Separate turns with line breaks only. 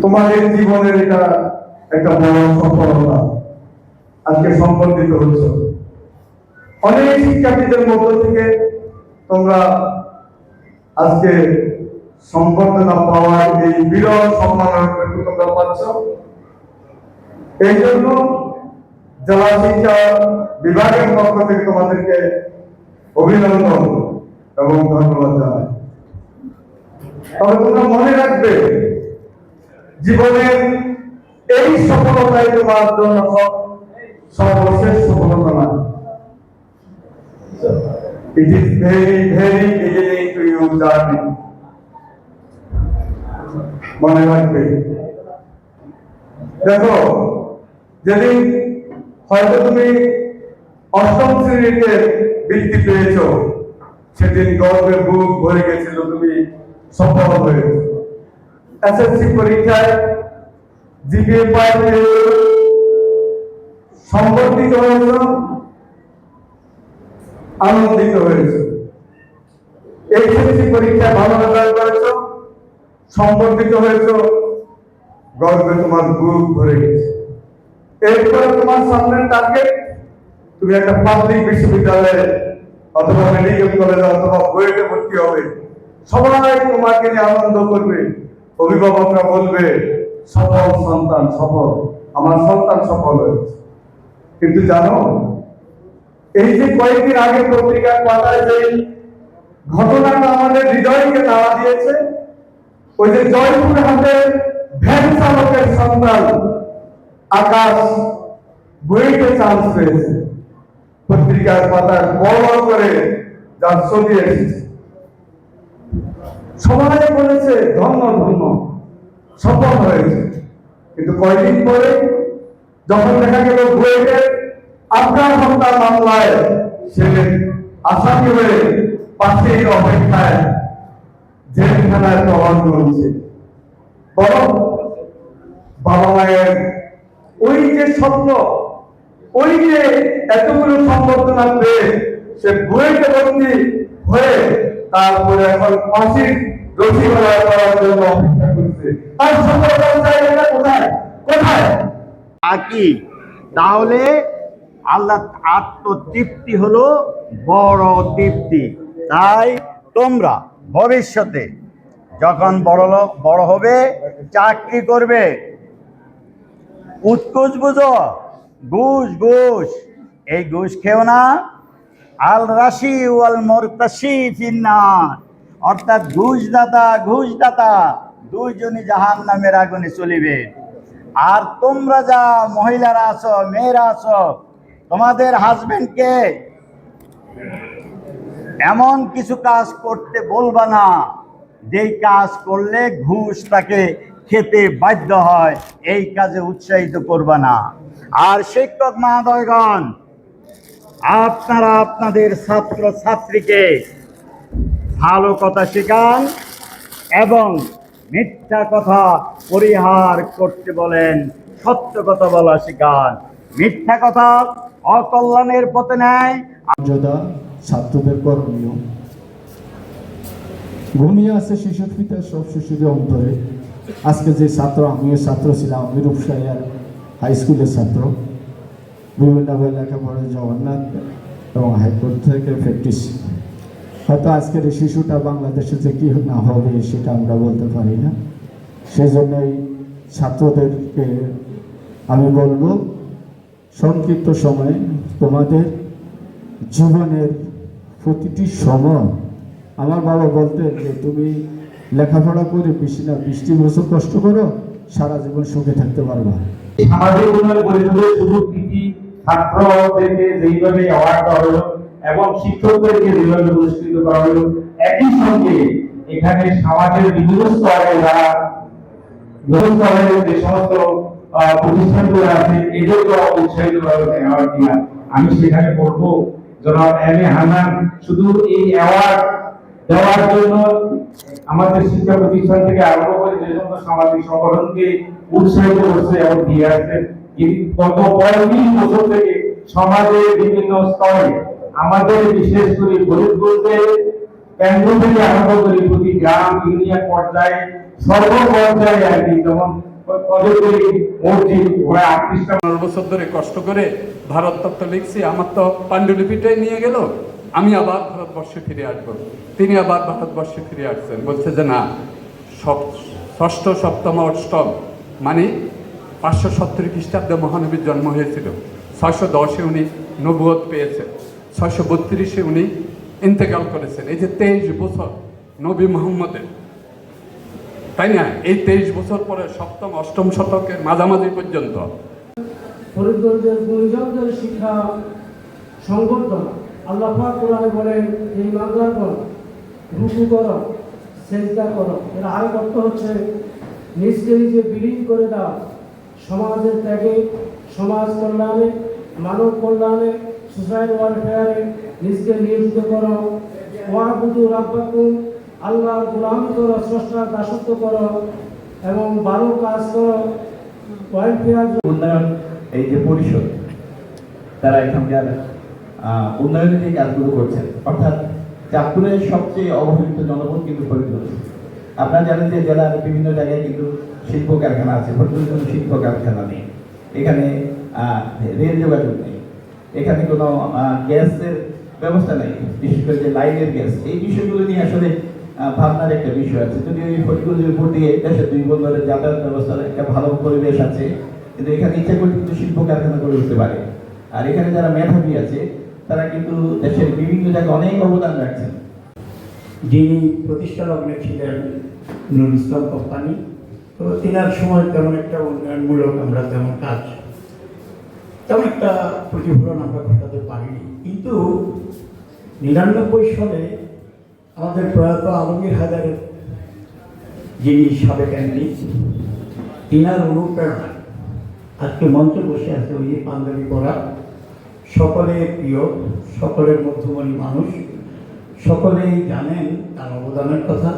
তোমাদের জীবনের এটা একটা বড় সফলতা। আজকে সম্পর্কিত হচ্ছে। অনেক শিক্ষার্থীদের মধ্য থেকে তোমরা আজকে সম্বর্ধনা পাওয়ার এই বিরল সম্মাননা তোমরা পাচ্ছ। এই জন্য জেলা শিক্ষা বিভাগের পক্ষ থেকে তোমাদেরকে অভিনন্দন এবং ধন্যবাদ জানাই। তবে তোমরা মনে রাখবে জীবনের এই সফলতাই তোমার জন্য সর্বশেষ সফলতা নয় It is very. মনে রাখবে। দেখো, যেদিন হয়তো তুমি অষ্টম শ্রেণীতে বৃত্তি পেয়েছ, সেদিন গর্বের বুক ভরে গেছিল তুমি সফল হয়েছ। এসএসসি পরীক্ষায় জিপিএ পাই সম্পর্কিত হয়েছ, আনন্দিত হয়েছে। এইচএসসি পরীক্ষায় ভালো রেজাল্ট করেছ, সম্বর্ধিত হয়েছ গর্বে তোমার গ্রুপ ভরে গেছে। এরপরে তোমার সামনে টার্গেট তুমি একটা পাবলিক বিশ্ববিদ্যালয়ে অথবা মেডিকেল কলেজে অথবা বুয়েটে ভর্তি হবে। সবাই তোমাকে নিয়ে আনন্দ করবে। অভিভাবকরা বলবে, সফল সন্তান, সফল। আমার সন্তান সফল হয়েছে। কিন্তু জানো, এই যে কয়েকদিন আগে পত্রিকার পাতায় যে ঘটনাটা আমাদের হৃদয়কে নাড়া দিয়েছে, ওই যে জয়পুর হাটের ভ্যান চালকের সন্তান আকাশ বইতে চান্স পেয়েছে। পত্রিকার পাতায় বড় করে যার ছবি এসেছে। সবাই বলেছে ধন্য ধন্য সফল হয়েছে। কিন্তু কয়দিন পরে যখন দেখা গেল বুয়েটের আপনার হত্যা মামলায় সে আসামি হয়ে পাশের অপেক্ষায় জেলখানায় প্রমাণ করছে। বরং বাবা মায়ের ওই যে স্বপ্ন, ওই যে এতগুলো সম্বর্ধনা পেয়ে সে বুয়েটে বন্দি হয়ে তারপরে এখন ফাঁসির রসি করার জন্য অপেক্ষা করছে। তার সফলতার জায়গাটা কোথায়? কোথায়?
কি? তাহলে আল্লাহ আত্মতৃপ্তি হলো বড় তৃপ্তি। তাই তোমরা ভবিষ্যতে যখন বড় লোক, বড় হবে, চাকরি করবে। উৎকুচ বুঝো? ঘুষ ঘুষ। এই ঘুষ খেও না। আল রাশি ওয়াল মোর মোরতাসি ফিন্নার। অর্থাৎ ঘুষদাতা ঘুষদাতা, দুইজনই জাহান নামের আগুনে চলিবে। আর তোমরা যা মহিলারা আছো, মেয়েরা আছো, তোমাদের হাজবেন্ডকে এমন কিছু কাজ করতে বলবা না। যেই কাজ করলে ঘুষ তাকে খেতে বাধ্য হয়, এই কাজে উৎসাহিত করবা না। আর শিক্ষক মহোদয়গণ আপনারা আপনাদের ছাত্র, ছাত্রীকে ভালো কথা শেখান এবং মিথ্যা কথা পরিহার করতে বলেন, সত্য কথা বলা শেখান। মিথ্যা কথা অকল্যাণের পথে নেয়।
ছাত্রদের করণীয়। ঘুমিয়ে আছে শিশুর পিতা সব শিশুদের অন্তরে। আজকে যে ছাত্র, আমিও ছাত্র ছিলাম, আমি রূপসাইয়ার হাই স্কুলের ছাত্র। বিভিন্নভাবে লেখাপড়া জগন্নাথ এবং হাইকোর্ট থেকে প্র্যাকটিস হয়তো আজকের এই শিশুটা বাংলাদেশে যে কি না হবে সেটা আমরা বলতে পারি না। সেজন্যই ছাত্রদেরকে আমি বলব, সংক্ষিপ্ত সময়ে তোমাদের জীবনের প্রতিটি সময় আমার বাবা বলতেন যে, তুমি লেখাপড়া করে বেশি না, বৃষ্টি বছর কষ্ট করো, সারা জীবন সুখে থাকতে পারবা।
পরিষদের শুধু ছাত্রদেরকে যেইভাবে অ্যাওয়ার্ড হলো এবং শিক্ষকদেরকে যেভাবে পুরস্কৃত করা হলো, একই সঙ্গে এখানে সমাজের বিভিন্ন স্তরে যারা বিভিন্ন যে সমস্ত প্রতিষ্ঠানগুলো আছে এদেরকে উৎসাহিত করা অ্যাওয়ার্ড আমি সেখানে বলব জনাব এম এ হান্নান, শুধু এই অ্যাওয়ার্ড দেওয়ার জন্য আমাদের শিক্ষা প্রতিষ্ঠান থেকে আরম্ভ করে যে সমস্ত সামাজিক সংগঠনকে উৎসাহিত করছে এবং দিয়ে আসছে। গত পঁয়ত্রিশ বছর থেকে সমাজের বিভিন্ন স্তরে আমাদের বিশেষ করে গরিব বলতে কেন্দ্র থেকে আরম্ভ প্রতি গ্রাম, ইউনিয়ন পর্যায়ে সর্ব পর্যায়ে আর কি যেমন
ধরে কষ্ট করে ভারত তত্ত্ব লিখছি, আমার তো পাণ্ডুলিপিটাই নিয়ে গেল, আমি আবার ভারতবর্ষে ফিরে আসব। তিনি আবার ভারতবর্ষে ফিরে আসছেন, বলছে যে না ষষ্ঠ, সপ্তম, অষ্টম মানে পাঁচশো সত্তর খ্রিস্টাব্দে মহানবীর জন্ম হয়েছিল। ছয়শো দশে উনি নবুয়ত পেয়েছেন। ছয়শো বত্রিশে উনি ইন্তেকাল করেছেন। এই যে তেইশ বছর নবী মোহাম্মদের, তাই না? এই তেইশ বছর পরে সপ্তম, অষ্টম শতকের মাঝামাঝি পর্যন্ত
ফরিদগঞ্জের গুণীজনদের শিক্ষা সংবর্ধনা। আল্লাহ পাক কোরআনে বলেন, এই মাদ্রাসগণ রুকু করো, সেজদা করো। এর আরেক অর্থ হচ্ছে, নিজকে নিজে বিলীন করে দাও। সমাজের ত্যাগে, সমাজ কল্যাণে, মানব কল্যাণে সোসাইটি ওয়েলফেয়ারে নিজকে নিয়োজিত করো। ওয়াবুদু রাব্বাকুম, আল্লাহর গোলামি করো, স্রষ্টার দাসত্ব করো এবং ভালো কাজ করো।
উন্নয়ন, এই যে পরিষদ, তারা এখানকার উন্নয়নের যে কাজগুলো করছেন। অর্থাৎ চাঁদপুরের সবচেয়ে অবহেলিত জনগণ কিন্তু ফরিদগঞ্জ আপনারা জানেন যে জেলার বিভিন্ন জায়গায় কিন্তু শিল্প কারখানা আছে কোনো শিল্প কারখানা নেই। এখানে রেল যোগাযোগ নেই। এখানে কোনো গ্যাসের ব্যবস্থা নেই, বিশেষ করে যে লাইনের গ্যাস। এই বিষয়গুলো নিয়ে আসলে ভাবনার একটা বিষয় আছে। যদি ওই ফটিকগুলির উপর দিয়ে দেশের দুই বন্দরের যাতায়াত ব্যবস্থার একটা ভালো পরিবেশ আছে, কিন্তু এখানে ইচ্ছা করে কিন্তু শিল্প কারখানা করে উঠতে পারে। আর এখানে যারা মেধাবী আছে, তারা কিন্তু দেশের বিভিন্ন জায়গায় অনেক অবদান রাখছেন।
যিনি প্রতিষ্ঠা লগ্নে ছিলেন নুরুল ইসলাম কোম্পানি, তো তিনার সময় তেমন একটা উন্নয়নমূলক আমরা তেমন কাজ, তেমন একটা প্রতিফলন আমরা ঘটাতে পারিনি। কিন্তু নিরানব্বই সালে আমাদের প্রয়াত আলমগীর হায়দারের যিনি সাবেক এমপি, তিনার অনুপ্রেরণা আজকে মঞ্চে বসে আছে ওই পাঞ্জাবি পরা সকলের প্রিয়, সকলের মধ্যমণি মানুষ। সকলেই জানেন তার অবদানের কথা।